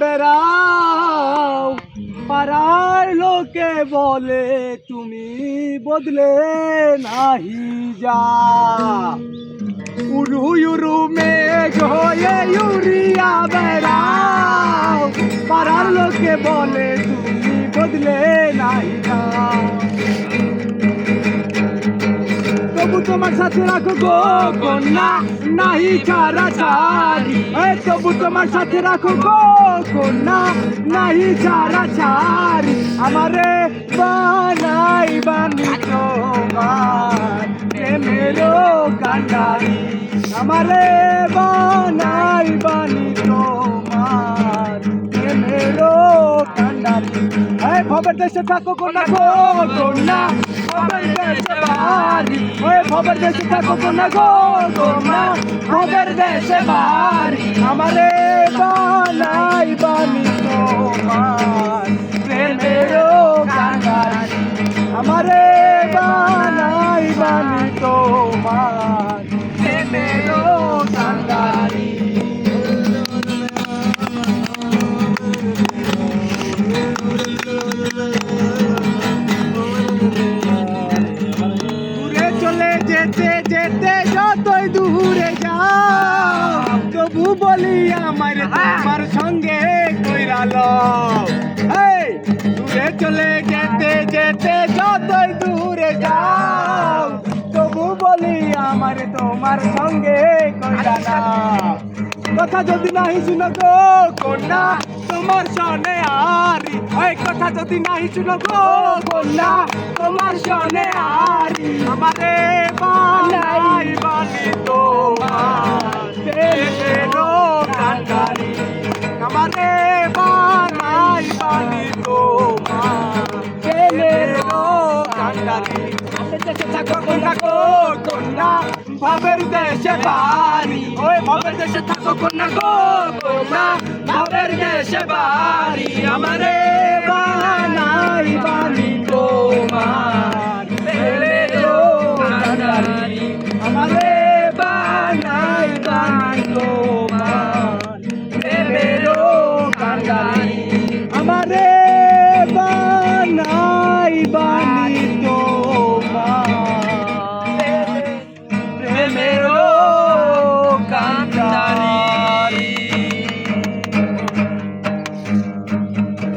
বেড়াও। পাড়ার লোকে বলে, তুমি বদলে নাহি যা। উড়ু উরু মেঘ হয়ে ইউরিয়া বেড়াও। পাড়ার লোকে বলে, তুমি বদলে রাখো গো কন্যা নাহি ছাড়ি এই তবু তোমার সাথে রাখো গো কন্যা নাহি ছাড়ি আমারে বানাই বানি তোমার, প্রেমেরও কান্ডারি। আমারে বানাই বানি তোমার, প্রেমেরও কান্ডারি। এই ভবের দেশে থাকো কন্যা গো কন্যা ভবের দেশে বাড়ি। ভবের দেশে থাকো না গো কন্যা খবর দেশে বাড়ি, আমারে বানাই বানি তোমার। প্রেমেরও কান্ডারি আমারে বানাই বানি তোমার। প্রেমেরও কান্ডারি যেতে যেতে যতই দূরে যাও, তবু বলি আমার তোমার সঙ্গে কইরাল দূরে চলে যেতে যেতে যতই দূরে যাও, তবু বলি আমার, তোমার সঙ্গে কইরাল কথা যদি নাহি শুনো গো কন্যা, তোমার সনে আরি। ওই কথা যদি নাহি শুনো গো কন্যা, তোমার সনে আরি। আমারে কান্ডারি দেশে থাকো কন্যা গো কন্যা। ভাবের দেশে বাড়ি। ওই ভাবের দেশে থাকো, কন্যা গো, কন্যা। ভাবের দেশে বাড়ি। আমারে